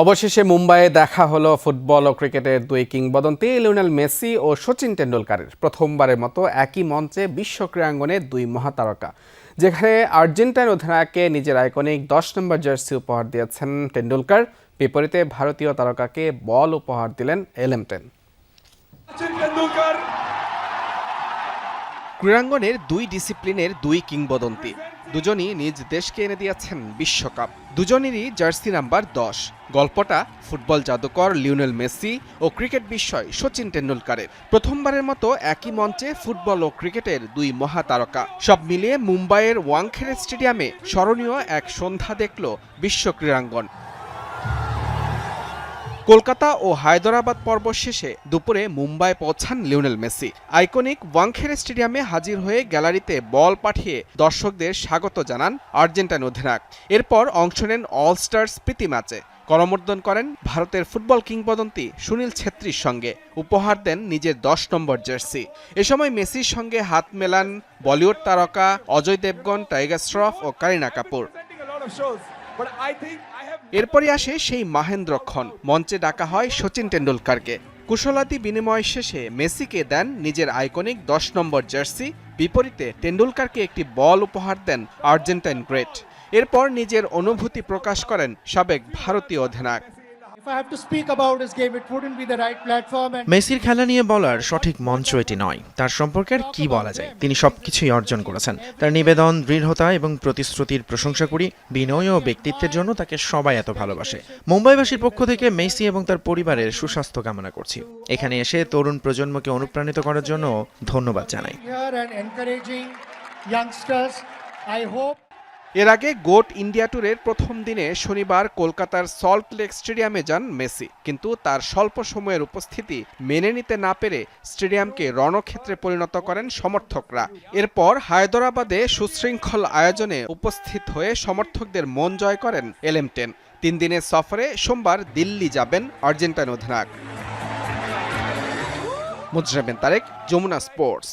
অবশেষে মুম্বাইয়ে দেখা হলো ফুটবল ও ক্রিকেটের দুই কিংবদন্তি লিওনেল মেসি ও সচিন টেন্ডুলকারের প্রথমবারের মতো একই মঞ্চে বিশ্ব ক্রীড়াঙ্গনে দুই মহাতারকা যেখানে আর্জেন্টাইন অধিনায়ককে নিজের আইকনিক দশ নম্বর জার্সি উপহার দিয়েছেন টেন্ডুলকার বিপরীতে ভারতীয় তারকাকে বল উপহার দিলেন এলএম টেন ক্রীড়াঙ্গনের দুই ডিসিপ্লিনের দুই কিংবদন্তি। দুজনই নিজ দেশকে এনে দিয়েছেন বিশ্বকাপ। দুজনেরই জার্সি নাম্বার দশ। গল্পটা ফুটবল জাদুকর লিওনেল মেসি ও ক্রিকেট বিস্ময় সচিন টেন্ডুলকারের প্রথমবারের মতো একই মঞ্চে ফুটবল ও ক্রিকেটের দুই মহাতারকা। সব মিলিয়ে মুম্বাইয়ের ওয়াংখেড়ে স্টেডিয়ামে স্মরণীয় এক সন্ধ্যা দেখল বিশ্ব ক্রীড়াঙ্গন। কলকাতা ও হায়দরাবাদ পর্ব শেষে দুপুরে মুম্বাই পৌঁছান লিওনেল মেসি। আইকনিক ওয়াংখেড়ে স্টেডিয়ামে হাজির হয়ে গ্যালারিতে বল পাঠিয়ে দর্শকদের স্বাগত জানান আর্জেন্টাইন অধিনায়ক। এরপর অংশ নেন অল স্টার্স প্রীতি ম্যাচে। করমর্দন করেন ভারতের ফুটবল কিংবদন্তি সুনীল ছেত্রীর সঙ্গে। উপহার দেন নিজের দশ নম্বর জার্সি। এ সময় মেসির সঙ্গে হাত মেলান বলিউড তারকা অজয় দেবগন, টাইগার শ্রফ ও কারিনা কাপুর। এরপরই আসে সেই মাহেন্দ্রক্ষণ মঞ্চে ডাকা হয় সচিন টেন্ডুলকারকে কুশলাতি বিনিময় শেষে মেসিকে দেন নিজের আইকনিক দশ নম্বর জার্সি। বিপরীতে টেন্ডুলকারকে একটি বল উপহার দেন আর্জেন্টাইন গ্রেট। এরপর নিজের অনুভূতি প্রকাশ করেন সাবেক ভারতীয় অধিনায়ক। মেসির খেলা নিয়ে বলার সঠিক মঞ্চ এটি নয়। তার সম্পর্কে আর কি বলা যায়? তিনি সবকিছুই অর্জন করেছেন। তার নিবেদন দৃঢ়তা এবং প্রতিশ্রুতির প্রশংসা করি বিনয় ও ব্যক্তিত্বের জন্য তাকে সবাই এত ভালোবাসে। মুম্বাইবাসীর পক্ষ থেকে মেসি এবং তার পরিবারের সুস্বাস্থ্য কামনা করছি। এখানে এসে তরুণ প্রজন্মকে অনুপ্রাণিত করার জন্য ধন্যবাদ জানাই। Youngsters. I hope এর আগে গোট ইন্ডিয়া ট্যুরের প্রথম দিনে শনিবার কলকাতার সল্ট লেক স্টেডিয়ামে যান মেসি। কিন্তু তার স্বল্প সময়ের উপস্থিতি মেনে নিতে না পেরে স্টেডিয়ামকে রণক্ষেত্রে পরিণত করেন সমর্থকরা। এরপর হায়দরাবাদে সুশৃঙ্খল আয়োজনে উপস্থিত হয়ে সমর্থকদের মন জয় করেন এলেমটেন তিন দিনের সফরে সোমবার দিল্লি যাবেন আর্জেন্টাইন অধিনায়ক। মুজরাবেন তারেক, যমুনা স্পোর্টস।